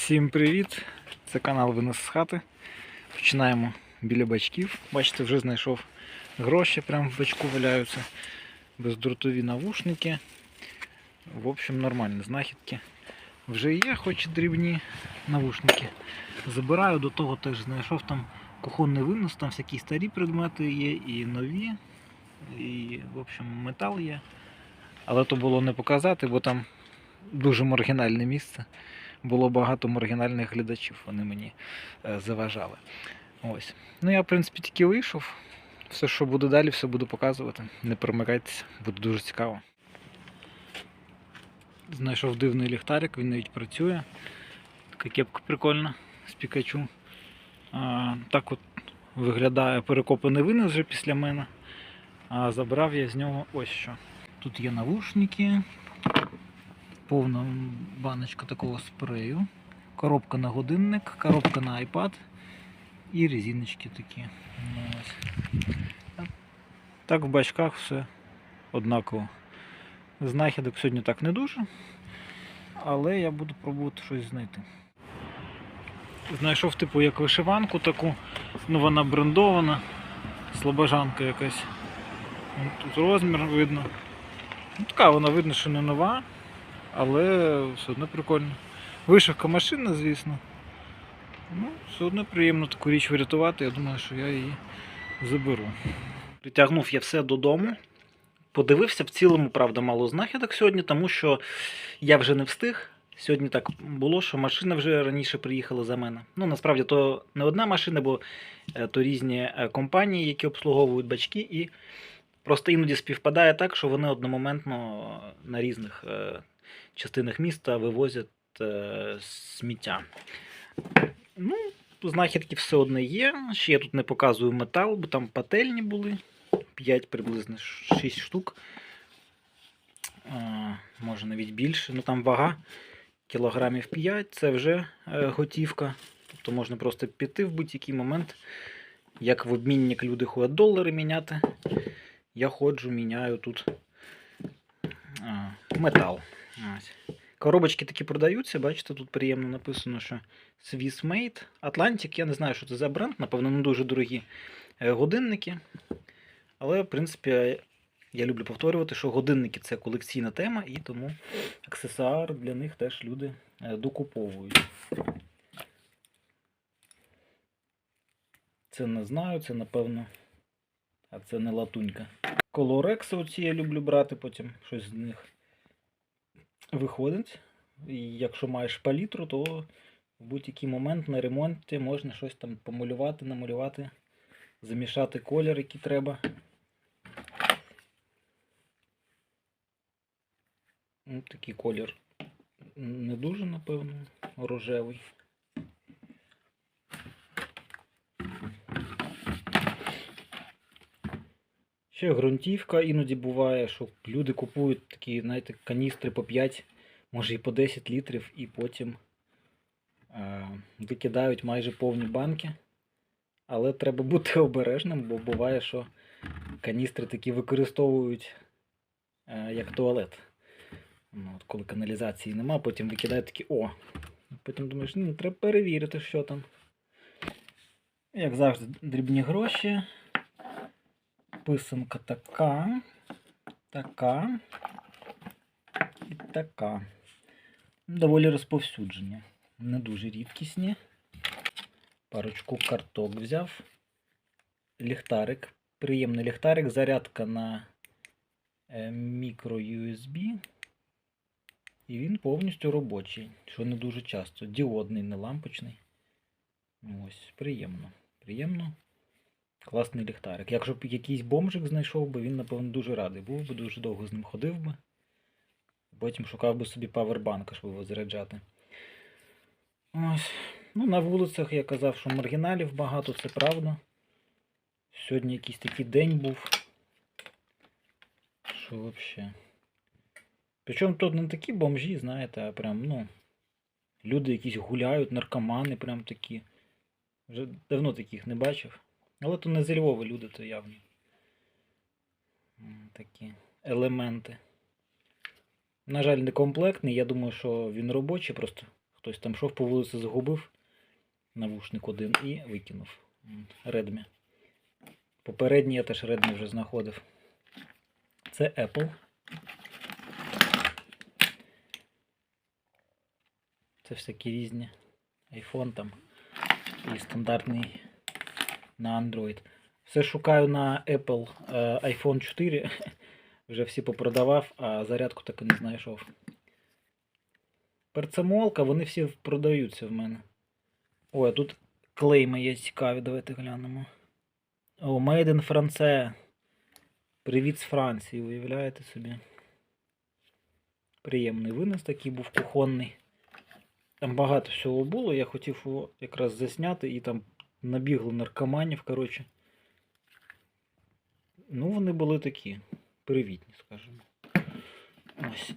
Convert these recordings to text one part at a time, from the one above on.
Всім привіт! Це канал Винос з хати. Починаємо біля бачків. Бачите, вже знайшов гроші, прямо в бачку валяються. Бездротові навушники. В общем, нормальні знахідки. Вже є, хоч і дрібні навушники. Забираю до того теж знайшов там кухонний винос, там всякі старі предмети є і нові. І, в общем, метал є. Але то було не показати, бо там дуже маргінальне місце було багато маргінальних глядачів, вони мені е, заважали. Ось. Ну я, в принципі, тільки вийшов. Все, що буде далі, все буду показувати. Не перемикайтеся, буде дуже цікаво. Знайшов дивний ліхтарик, він навіть працює. Така кепка прикольна з Пікачу. А, так от виглядає перекопаний винос вже після мене. А забрав я з нього ось що. Тут є навушники, повна баночка такого спрею, коробка на годинник, коробка на iPad і резиночки такі. Ну. Так в бачках все однаково. Знахідок сьогодні так не дуже, але я буду пробувати щось знайти. Знайшов типу як вишиванку таку, ну вона брендована, слобожанка якась. Тут розмір видно. Ну, така вона видно, що не нова, але все одно прикольно. Вишивка машина, звісно. Ну, все одно приємно таку річ врятувати. Я думаю, що я її заберу. Притягнув я все додому. Подивився в цілому, правда, мало знахідок сьогодні, тому що я вже не встиг. Сьогодні так було, що машина вже раніше приїхала за мене. Ну, насправді, то не одна машина, бо е, то різні е, компанії, які обслуговують бачки, і просто іноді співпадає так, що вони одномоментно на різних е, частинах міста вивозять е, сміття. Ну, знахідки все одно є. Ще я тут не показую метал, бо там пательні були. 5 приблизно 6 штук. Е, може навіть більше. Ну там вага кілограмів 5, це вже е, готівка. Тобто можна просто піти в будь-який момент. Як в обмінник люди ходять долари міняти. Я ходжу, міняю тут метал. Ось. Коробочки такі продаються, бачите, тут приємно написано, що Swiss Made. Atlantic, я не знаю, що це за бренд, напевно, не дуже дорогі е, годинники. Але, в принципі, я люблю повторювати, що годинники це колекційна тема, і тому аксесуар для них теж люди е, докуповують. Це не знаю, це напевно. А це не латунька. Колорекси оці я люблю брати, потім щось з них виходить. І якщо маєш палітру, то в будь-який момент на ремонті можна щось там помалювати, намалювати, замішати колір, який треба. Ось такий колір не дуже, напевно, рожевий. Ще ґрунтівка іноді буває, що люди купують такі, знаєте, каністри по 5, може і по 10 літрів, і потім е, викидають майже повні банки. Але треба бути обережним, бо буває, що каністри такі використовують е, як туалет. Ну, от коли каналізації нема, потім викидають такі о. Потім думаєш, ну, треба перевірити, що там. Як завжди, дрібні гроші. Писанка така, така і така. Доволі розповсюджені. Не дуже рідкісні. Парочку карток взяв. Ліхтарик. Приємний ліхтарик, зарядка на е, мікро USB. І він повністю робочий, що не дуже часто. Діодний, не лампочний. Ось, приємно. Приємно. Класний ліхтарик. Якщо б якийсь бомжик знайшов би, він, напевно, дуже радий був би, дуже довго з ним ходив би. Потім шукав би собі павербанка, щоб його заряджати. Ось. Ну, на вулицях я казав, що маргіналів багато, це правда. Сьогодні якийсь такий день був. Що взагалі. Причому тут не такі бомжі, знаєте, а прям, ну, люди якісь гуляють, наркомани прям такі. Вже давно таких не бачив. Але то не зі Львова люди, то явні. Такі елементи. На жаль, не комплектний. Я думаю, що він робочий, просто Хтось там йшов по вулиці, загубив навушник один і викинув. Redmi. Попередній я теж Redmi вже знаходив. Це Apple. Це всякі різні. iPhone там і стандартний на Android. Все шукаю на Apple е, iPhone 4. Вже всі попродавав, а зарядку так і не знайшов. Перцемолка, вони всі продаються в мене. Ой, а тут клейми є цікаві, давайте глянемо. О, Made in France. Привіт з Франції, уявляєте собі. Приємний винос такий був кухонний. Там багато всього було, я хотів його якраз засняти і там набігло наркоманів, коротше. Ну, вони були такі. Привітні, скажімо. Ось.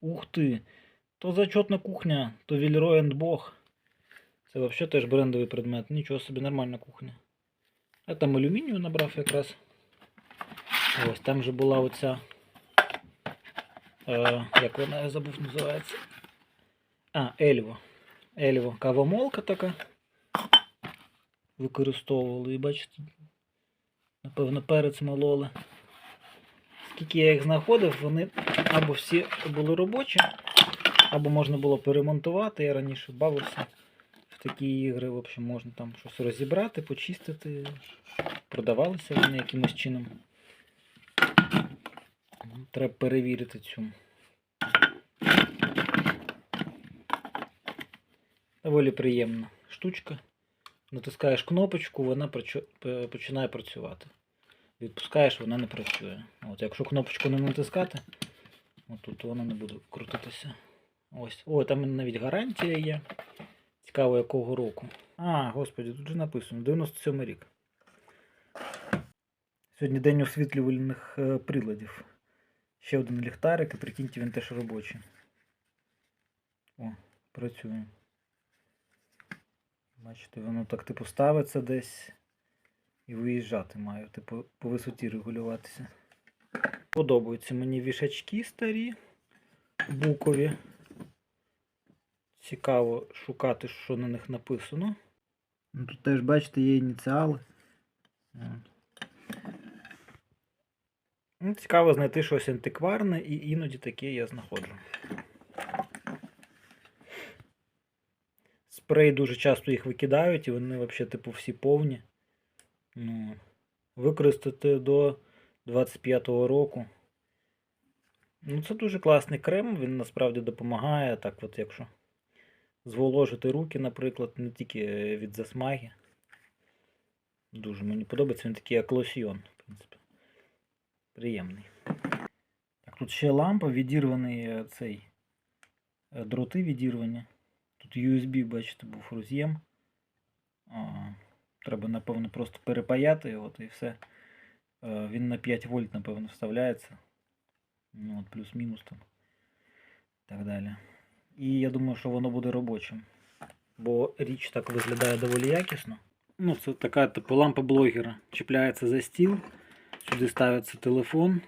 Ух ти! То зачетна кухня, то Вільрой енд Бог. Це взагалі теж брендовий предмет. Нічого собі, нормальна кухня. Я там алюмінію набрав якраз. Ось там же була оця. Е, як вона я забув називається. А, Ельво. Ельво. Кавомолка така. Використовували. І бачите, напевно, перець мололи. Скільки я їх знаходив, вони або всі були робочі, або можна було перемонтувати. Я раніше бавився в такі ігри. В общем, можна там щось розібрати, почистити. Продавалися вони якимось чином. Треба перевірити цю. Доволі приємна штучка. Натискаєш кнопочку, вона починає працювати. Відпускаєш, вона не працює. От, якщо кнопочку не натискати, отут вона не буде крутитися. Ось. О, там навіть гарантія є. Цікаво, якого року. А, господі, тут же написано 97 рік. Сьогодні день освітлювальних е, приладів. Ще один ліхтарик, і прикиньте, він теж робочий. О, працює. Бачите, воно так типу ставиться десь і виїжджати має, типу по висоті регулюватися. Подобаються мені вішачки старі, букові. Цікаво шукати, що на них написано. Ну, Тут теж, бачите, є ініціали. Ну, цікаво знайти щось антикварне і іноді таке я знаходжу. Спрей дуже часто їх викидають і вони взагалі типу всі повні. Ну, використати до 25-го року. Ну, це дуже класний крем, він насправді допомагає. Так, от якщо зволожити руки, наприклад, не тільки від засмаги. Дуже мені подобається, він такий як лосьйон, в принципі. Приємний. Так, тут ще лампа, відірваний е, цей е, дроти відірвані. Тут USB, бачите, був роз'єм. А, Треба, напевно, просто перепаяти його і все. Е, Він на 5 вольт, напевно, вставляється. Ну, от плюс-мінус там. Так далі. І я думаю, що воно буде робочим. Бо річ так виглядає доволі якісно. Ну, це така типу лампа блогера. Чіпляється за стіл. Сюди ставиться телефон.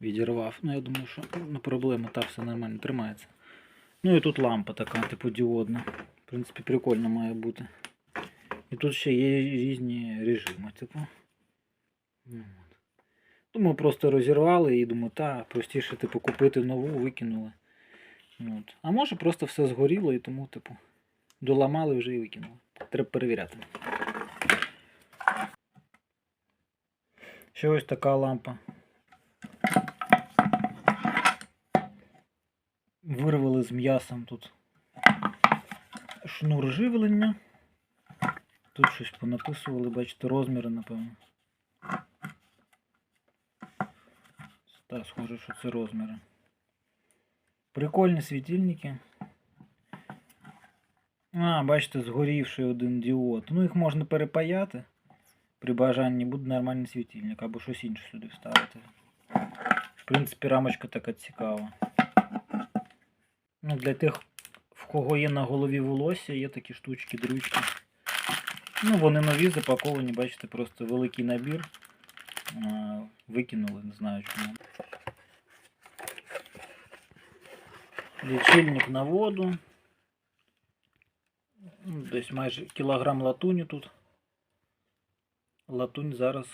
Відірвав. Ну, я думаю, що не проблема, та все нормально тримається. Ну і тут лампа така, типу діодна. В принципі, прикольно має бути. І тут ще є різні режими, типу. Ну, от. Думаю, просто розірвали і думаю, та, простіше, типу, купити нову, викинули. Ну, От. А може просто все згоріло і тому, типу, доламали вже і викинули. Треба перевіряти. Ще ось така лампа. З м'ясом тут шнур живлення. Тут щось понаписували, бачите, розміри, напевно. Так, схоже, що це розміри. Прикольні світильники. А, бачите, згорівший один діод. Ну, їх можна перепаяти. При бажанні буде нормальний світильник або щось інше сюди вставити. В принципі, рамочка така цікава. Ну, для тих, в кого є на голові волосся, є такі штучки, дрючки. Ну, вони нові, запаковані, бачите, просто великий набір. Викинули, не знаю чому. Лічильник на воду. Ну, Десь майже кілограм латуні тут. Латунь зараз,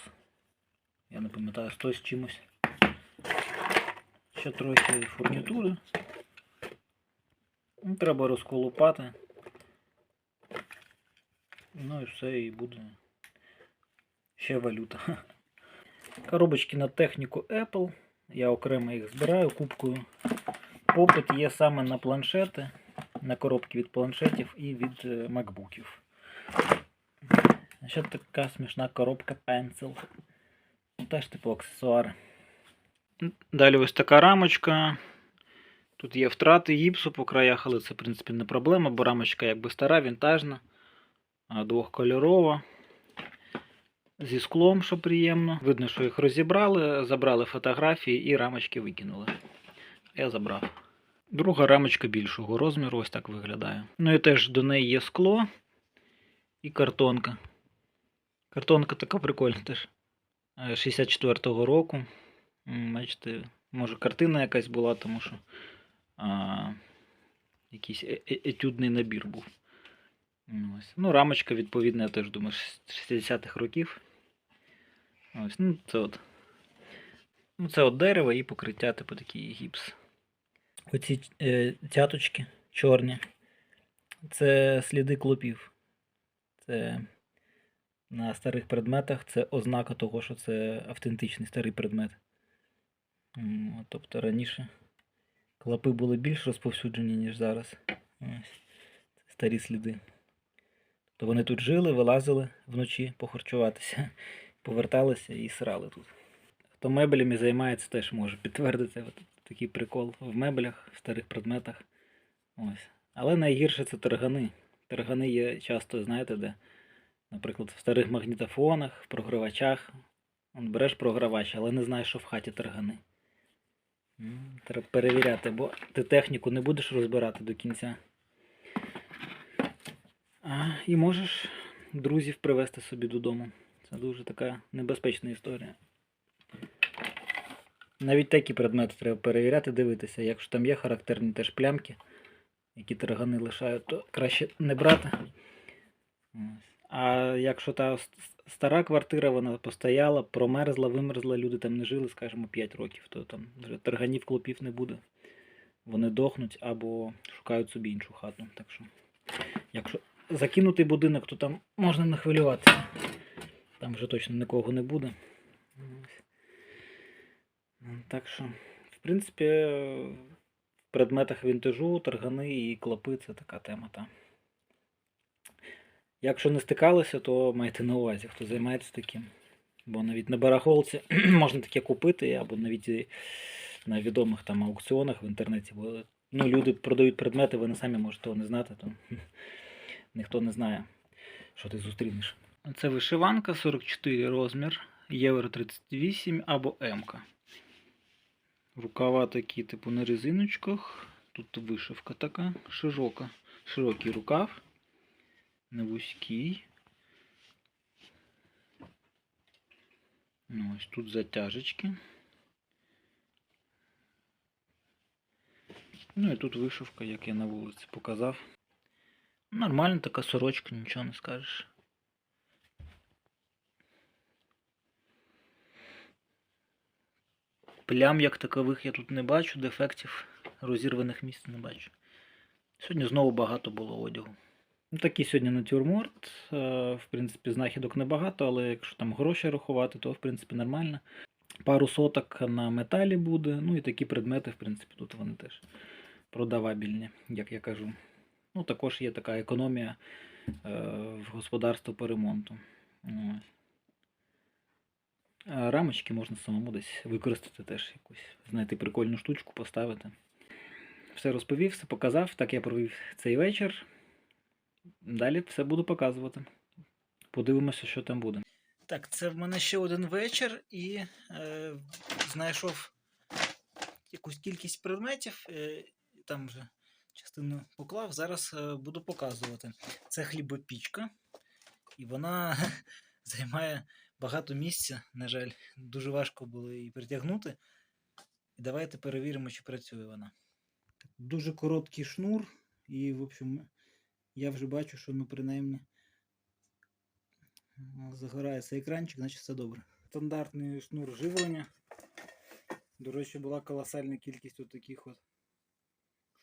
я не пам'ятаю, 100 з чимось. Ще трохи фурнітури. Ну, Треба розколупати. Ну і все, і буде ще валюта. Коробочки на техніку Apple. Я окремо їх збираю кубкою. Попит є саме на планшети, на коробки від планшетів і від е, макбуків. Ще така смішна коробка Pencil. Теж типу аксесуари. Далі ось така рамочка. Тут є втрати гіпсу по краях, але це, в принципі, не проблема, бо рамочка якби стара, вінтажна, двохкольорова. Зі склом, що приємно. Видно, що їх розібрали, забрали фотографії і рамочки викинули. Я забрав. Друга рамочка більшого розміру, ось так виглядає. Ну і теж до неї є скло і картонка. Картонка така прикольна теж. Е, 64-го року. Бачите, може картина якась була, тому що якийсь е- е- етюдний набір був. Ось. Ну, рамочка, відповідно, я теж думаю, з 60-х років. Ось, ну, це от. Ну, це от дерево і покриття, типу такий гіпс. Оці е, цяточки чорні. Це сліди клопів. Це на старих предметах це ознака того, що це автентичний старий предмет. Тобто раніше клопи були більш розповсюджені, ніж зараз. Ось. Старі сліди. То вони тут жили, вилазили вночі похарчуватися, поверталися і срали тут. Хто меблями займається, теж може підтвердити от такий прикол в меблях, в старих предметах. Ось. Але найгірше це таргани. Таргани є часто, знаєте, де, наприклад, в старих магнітофонах, в програвачах. Он береш програвач, але не знаєш, що в хаті таргани. Треба перевіряти, бо ти техніку не будеш розбирати до кінця. А, і можеш друзів привезти собі додому. Це дуже така небезпечна історія. Навіть такі предмети треба перевіряти, дивитися. Якщо там є характерні теж плямки, які таргани лишають, то краще не брати. Ось. А якщо та стара квартира, вона постояла, промерзла, вимерзла, люди там не жили, скажімо, 5 років, то там вже тарганів, клопів не буде. Вони дохнуть або шукають собі іншу хату. Так що, якщо закинутий будинок, то там можна не хвилюватися. Там вже точно нікого не буде. Так що, в принципі, в предметах вінтажу, таргани і клопи це така тема. Та. Якщо не стикалися, то майте на увазі, хто займається таким. Бо навіть на барахолці можна таке купити, або навіть на відомих там аукціонах в інтернеті. Бо ну, люди продають предмети, ви не самі можете того не знати, то ніхто не знає, що ти зустрінеш. Це вишиванка 44 розмір, євро 38 або М. Рукава такі, типу, на резиночках. Тут вишивка така широка. Широкий рукав. Не вузький. Ну, ось тут затяжечки. Ну і тут вишивка, як я на вулиці показав. Нормальна така сорочка, нічого не скажеш. Плям як такових я тут не бачу, дефектів, розірваних місць не бачу. Сьогодні знову багато було одягу. Ну, такий сьогодні натюрморт. Е, В принципі, знахідок небагато, але якщо там гроші рахувати, то в принципі нормально. Пару соток на металі буде. Ну і такі предмети, в принципі, тут вони теж продавабільні, як я кажу. Ну, також є така економія е, в господарство по ремонту. А рамочки можна самому десь використати теж якусь, знайти прикольну штучку, поставити. Все розповів, все показав. Так я провів цей вечір. Далі все буду показувати. Подивимося, що там буде. Так, це в мене ще один вечір і е, знайшов якусь кількість предметів. Е, там вже частину поклав. Зараз е, буду показувати. Це хлібопічка, і вона займає багато місця, на жаль, дуже важко було її притягнути. І давайте перевіримо, чи працює вона. Дуже короткий шнур, і, в общем, я вже бачу, що ну принаймні загорається екранчик, значить все добре. Стандартний шнур живлення. До речі, була колосальна кількість от таких от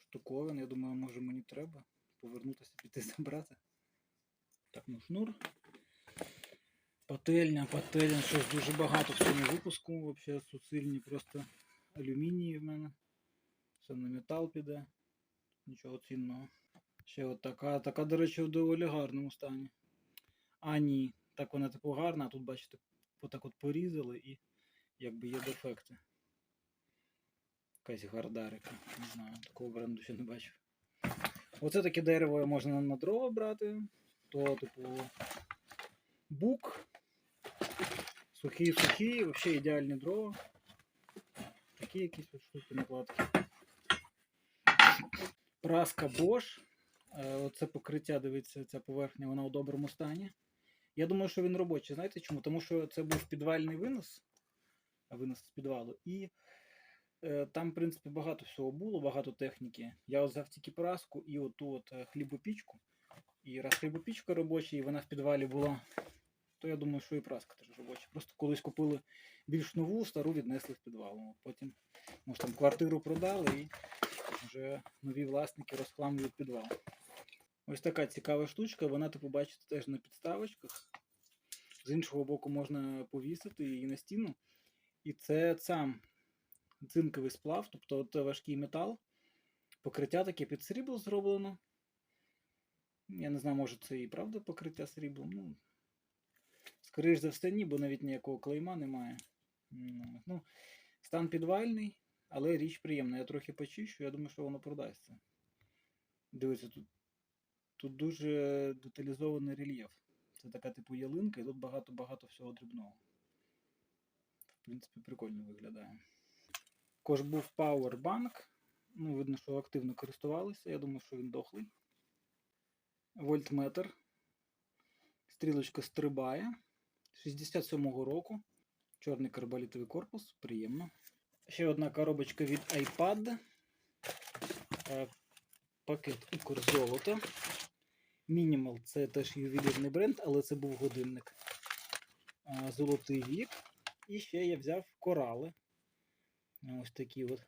штуковин. Я думаю, може мені треба повернутися, піти забрати. Так, ну шнур. Пательня, пательня, щось дуже багато в цьому випуску. Взагалі суцільні просто алюмінії в мене. Все на метал піде. Нічого цінного. Ще от така, така, до речі, в доволі гарному стані. А, ні, так вона типу гарна, а тут, бачите, отак от порізали і якби є дефекти. Якась гардарика. Не знаю, такого бренду ще не бачив. Оце таке дерево можна на дрова брати. То, типу, бук. Сухі, сухі, взагалі ідеальні дрова. Такі якісь от штуки накладки. Праска Bosch. Е, Оце покриття, дивіться, ця поверхня, вона у доброму стані. Я думаю, що він робочий. Знаєте чому? Тому що це був підвальний винос, винос з підвалу. І е, там, в принципі, багато всього було, багато техніки. Я взяв тільки праску і оту от е, хлібопічку. І раз хлібопічка робоча, і вона в підвалі була, то я думаю, що і праска теж робоча. Просто колись купили більш нову, стару віднесли в підвал. Потім, може, там квартиру продали і вже нові власники розхламлюють підвал. Ось така цікава штучка, вона, типу, бачите, теж на підставочках. З іншого боку можна повісити її на стіну. І це сам цинковий сплав, тобто це важкий метал. Покриття таке під срібло зроблено. Я не знаю, може це і правда покриття сріблом. Ну, скоріш за все, ні, бо навіть ніякого клейма немає. Ну, Ну, стан підвальний, але річ приємна. Я трохи почищу, я думаю, що воно продасться. Дивіться, тут, тут дуже деталізований рельєф. Це така типу ялинка, і тут багато-багато всього дрібного. В принципі, прикольно виглядає. Також був Powerbank. Ну, видно, що активно користувалися. Я думаю, що він дохлий. Вольтметр. Стрілочка стрибає. 67-го року. Чорний карболітовий корпус. Приємно. Ще одна коробочка від iPad. Е, Пакет ікор золота. Minimal це теж ювелірний бренд, але це був годинник. Золотий вік. І ще я взяв корали. Ось такі от.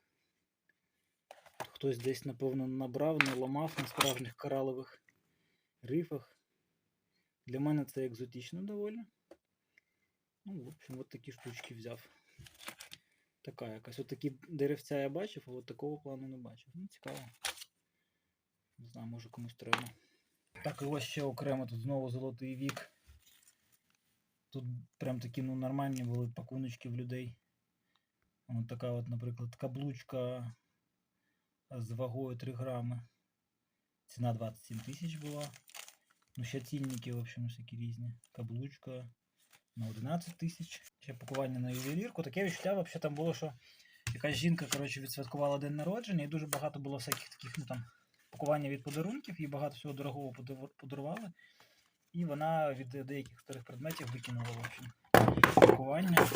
Хтось десь, напевно, набрав, не ламав на справжніх коралових рифах. Для мене це екзотично доволі. Ну, в общем, от такі штучки взяв. Така якась. От такі деревця я бачив, а от такого плану не бачив. Ну, цікаво. Не знаю, може комусь треба. Так, і ось ще окремо тут знову золотий вік. Тут прям такі ну, нормальні були пакуночки в людей. Ось така от, наприклад, каблучка з вагою 3 грами. Ціна 27 тисяч була. Ну, ще цінники, в общем, всякі різні. Каблучка на 11 тисяч. Ще пакування на ювелірку. Таке відчуття, взагалі, там було, що якась жінка, коротше, відсвяткувала день народження, і дуже багато було всяких таких, ну там, пакування від подарунків, їй багато всього дорогого подарували. І вона від деяких старих предметів викинула, в общем, пакування.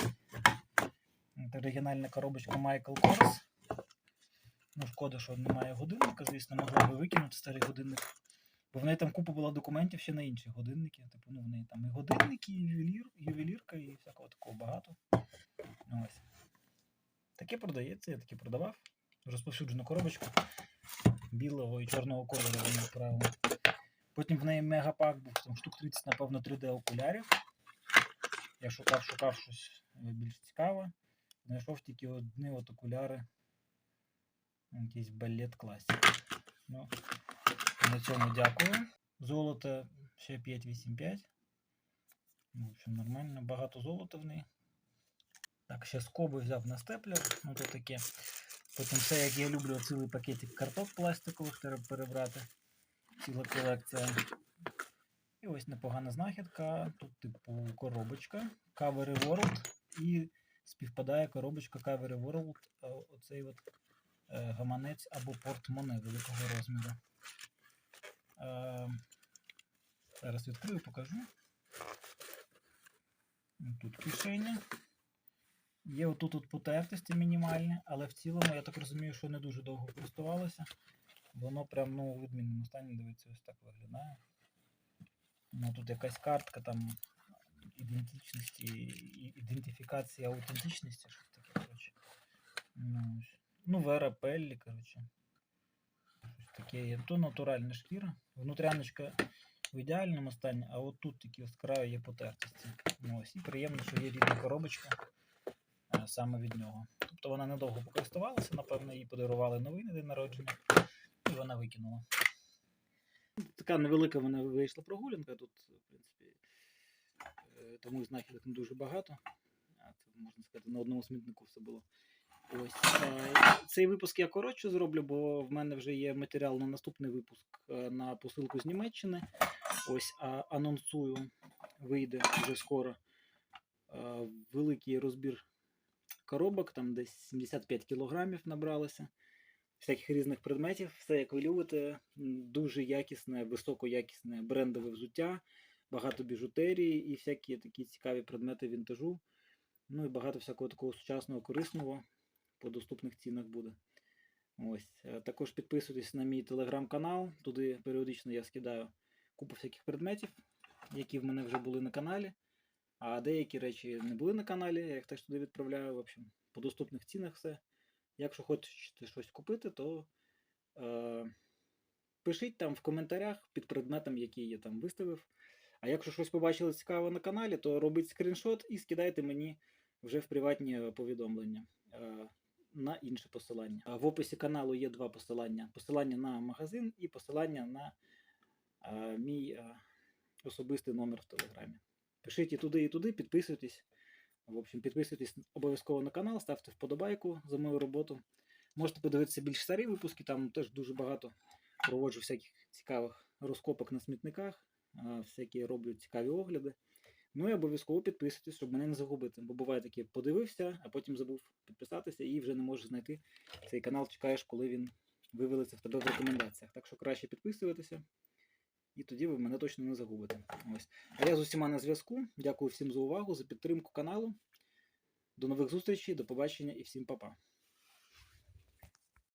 Це оригінальна коробочка Michael Kors. Ну, шкода, що немає годинника, звісно, могла би викинути старий годинник. Бо в неї там купа була документів ще на інші годинники. Типу, ну, в неї там і годинники, і ювелір, ювелірка, і всякого такого багато. Ось. Таке продається, я таке продавав. Розповсюджену коробочку білого і чорного кольору вони відправили. Потім в неї мегапак був там штук 30, напевно, 3D окулярів. Я шукав, шукав щось е, більш цікаве. Знайшов тільки одні от окуляри. Якийсь балет класик. Ну, на цьому дякую. Золото ще 585. Ну, В общем, нормально. Багато золота в неї. Так, ще скоби взяв на степлер. Ну, то таке. Потім все, як я люблю, цілий пакетик карток пластикових треба перебрати. Ціла колекція. І ось непогана знахідка. Тут, типу, коробочка. Cavery World. І співпадає коробочка Cavery World. е, Оцей от е, гаманець або портмоне великого розміру. Е, Зараз відкрию, покажу. Тут кишеня. Є отут тут потертості мінімальні, але в цілому я так розумію, що не дуже довго користувалося. Воно прям ну, у відмінному стані, дивіться, ось так виглядає. Ну, тут якась картка там ідентичності, і- ідентифікації аутентичності, щось таке, коротше. Ну, ось. ну Вера Пеллі, коротше. Щось таке є. То натуральна шкіра. Внутряночка в ідеальному стані, а от тут такі краю є потертості. Ну, ось. І приємно, що є рідна коробочка саме від нього. Тобто вона недовго покористувалася, напевно, їй подарували новий на день народження, і вона викинула. Така невелика вона вийшла прогулянка. Тут, в принципі, е, тому знахідок не дуже багато. А це, можна сказати, на одному смітнику все було. Ось цей випуск я коротше зроблю, бо в мене вже є матеріал на наступний випуск е, на посилку з Німеччини. Ось анонсую, вийде вже скоро е, великий розбір коробок, там десь 75 кілограмів набралося. Всяких різних предметів, все як ви любите. Дуже якісне, високоякісне брендове взуття, багато біжутерії і всякі такі цікаві предмети вінтажу. Ну і багато всякого такого сучасного, корисного по доступних цінах буде. Ось. Е, Також підписуйтесь на мій телеграм-канал. Туди періодично я скидаю купу всяких предметів, які в мене вже були на каналі. А деякі речі не були на каналі, я їх теж туди відправляю. В общем, по доступних цінах все. Якщо хочете щось купити, то е, пишіть там в коментарях під предметом, який я там виставив. А якщо щось побачили цікаве на каналі, то робіть скріншот і скидайте мені вже в приватні повідомлення е, на інше посилання. А в описі каналу є два посилання: посилання на магазин і посилання на е, мій е, особистий номер в Телеграмі. Пишіть і туди, і туди, підписуйтесь. В общем, підписуйтесь обов'язково на канал, ставте вподобайку за мою роботу. Можете подивитися більш старі випуски, там теж дуже багато проводжу всяких цікавих розкопок на смітниках, всякі роблю цікаві огляди. Ну і обов'язково підписуйтесь, щоб мене не загубити. Бо буває таке, подивився, а потім забув підписатися і вже не можеш знайти цей канал. Чекаєш, коли він вивелиться в тебе в рекомендаціях. Так що краще підписуватися. І тоді ви мене точно не загубите. Ось. А я з усіма на зв'язку. Дякую всім за увагу, за підтримку каналу. До нових зустрічей, до побачення і всім па-па.